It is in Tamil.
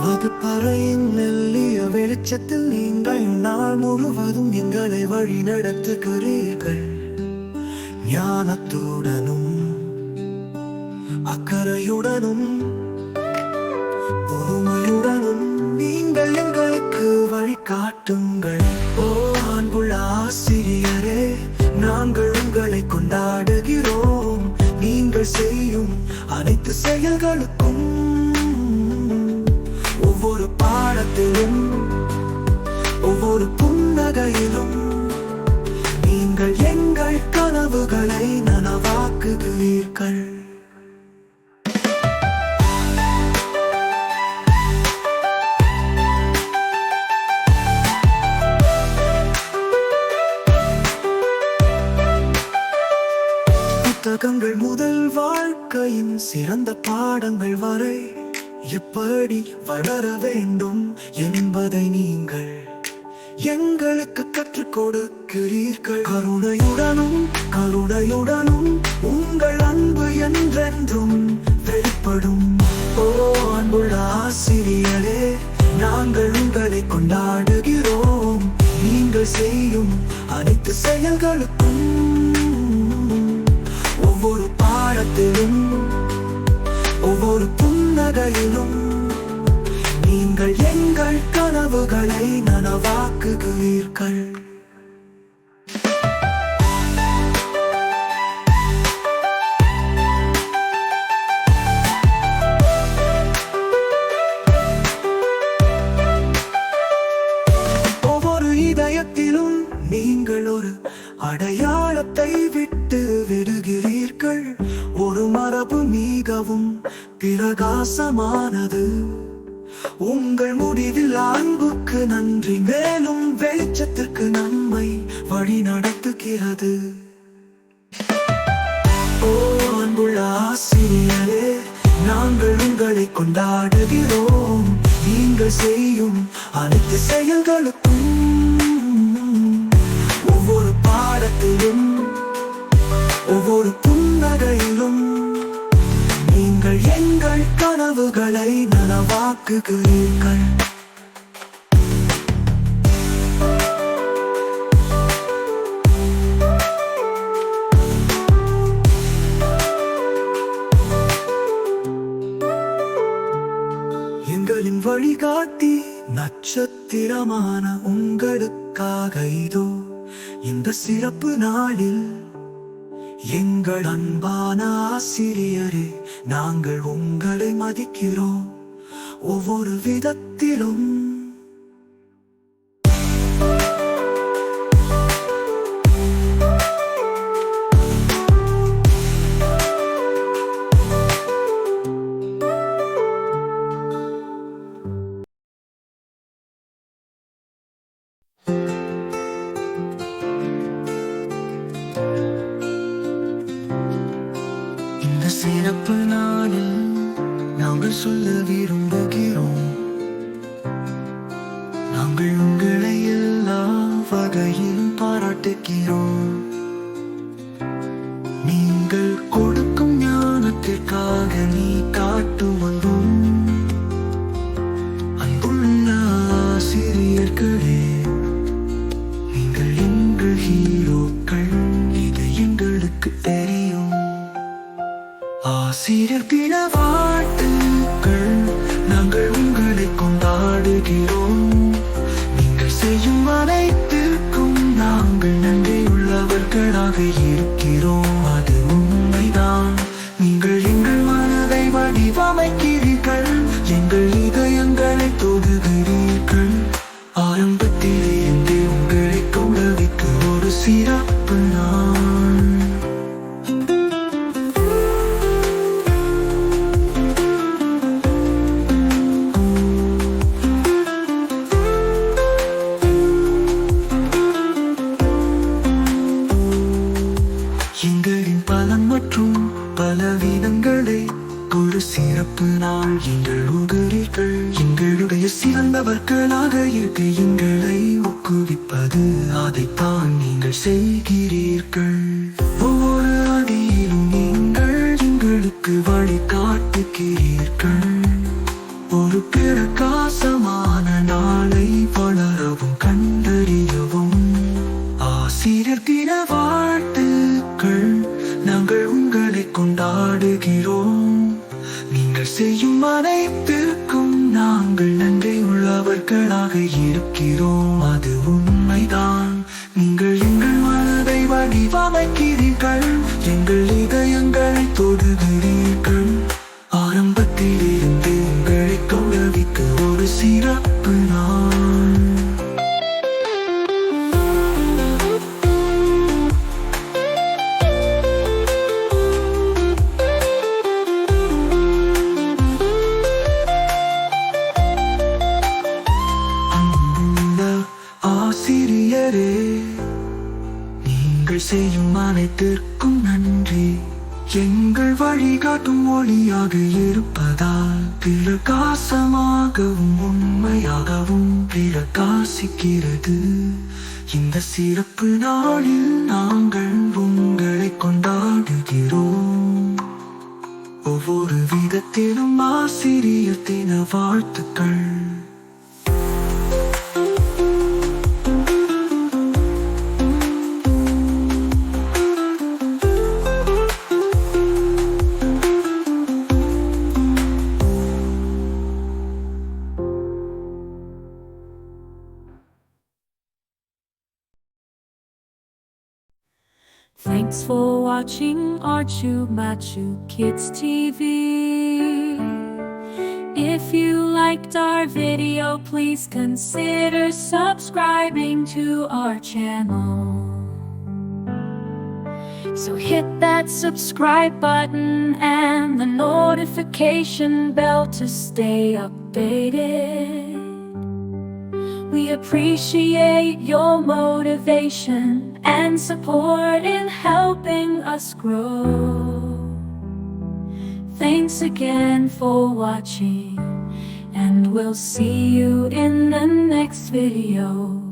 மதுப்பறையின் மெல்லிய வெளிச்சத்தில் நீங்கள் நாள் முழுவதும் எங்களை வழி நடத்துகிறீர்கள். ஞானத்துடனும் அக்கறையுடனும் பொறுமையுடனும் நீங்கள் எங்களுக்கு வழிகாட்டுங்கள் ஓ அன்புள்ள ஆசிரியரே நாங்கள் உங்களை கொண்டு செய்யும் அனைத்து செயல்களுக்கும். ஒவ்வொரு பாடத்திலும் ஒவ்வொரு புன்னகையிலும் புத்தகங்கள் முதல் வாழ்க்கையின் சிறந்த பாடங்கள் வரை எப்படி வளர வேண்டும் என்பதை நீங்கள் எங்களுக்கு கற்றுக் கொடுக்கிறீர்கள். கருணையுடனும் கருணையுடனும் உங்கள் அன்பு என்றென்றும் வெளிப்படும். ஓ அன்புள்ள ஆசிரியரே நாங்கள் உங்களை கொண்டாடுகிறோம். நீங்கள் செய்யும் அனைத்து செயல்களுக்கும் புன்னகையிலும் நீங்கள் எங்கள் கனவுகளை நனவாக்குகிறீர்கள். பிரகாசமானது உங்கள் முடிவில் அன்புக்கு நன்றி மேலும் வெளிச்சத்திற்கு நம்மை வழி நடத்துகிறது. ஓ அன்புள்ள ஆசிரியரே நாங்கள் உங்களை கொண்டாடுகிறோம். நீங்கள் செய்யும் அனைத்து செயல்களுக்கும் ஒவ்வொரு பாடத்திலும் ஒவ்வொரு புன்னகையும் நனவாக்குகிறீர்கள் எங்களின் வழிகாட்டி நட்சத்திரமான உங்களுக்காக இதோ இந்த சிறப்பு நாளில் எங்கள் அன்பான ஆசிரியரே நாங்கள் உங்களை மதிக்கிறோம் ஒவ்வொரு விதத்திலும். சிறப்பு நாளில் நாங்கள் சொல்ல விரும்புகிறோம் வகையில் பாராட்டுகிறோம். நீங்கள் கொடுக்கும் ஞானத்திற்காக நீ காட்டும் அன்பும் அன்புள்ள ஆசிரியர்களே நீங்கள் எங்கள் ஹீரோக்கள் இது எங்களுக்கு தெரியும். ஆசிரியர் கிழவா சிறந்தவர்களாக இருக்க எங்களை ஊக்குவிப்பது அதைத்தான் நீங்கள் செய்கிறீர்கள். ஒவ்வொரு அடியிலும் நீங்கள் இருக்கிறீர்கள் ஒரு பிரகாசமான நாளை வளரவும் கண்டறியவும். ஆசிரியர் தின வாழ்த்துக்கள். நாங்கள் உங்களை கொண்டாடுகிறோம். மக்களாக இருக்கிறோம் அது உண்மைதான். நீங்கள் எங்கள் மனதை வடிவமைக்கிறீர்கள் எங்கள் இதயங்களை தொடுகிறீர்கள். அனைத்திற்கும் நன்றி. எங்கள் வழிகாட்டும் ஒளியாக இருப்பதால் பிரகாசமாகவும் உண்மையாகவும் பிரகாசிக்கிறது. இந்த சிறப்பு நாளில் நாங்கள் உங்களை கொண்டாடுகிறோம். ஒவ்வொரு விதத்திலும் ஆசிரியர் தின வாழ்த்துக்கள். Thanks for watching Archu Machu Kids TV. If you liked our video, please consider subscribing to our channel. So hit that subscribe button and the notification bell to stay updated. We appreciate your motivation and support in helping us grow. Thanks again for watching, and we'll see you in the next video.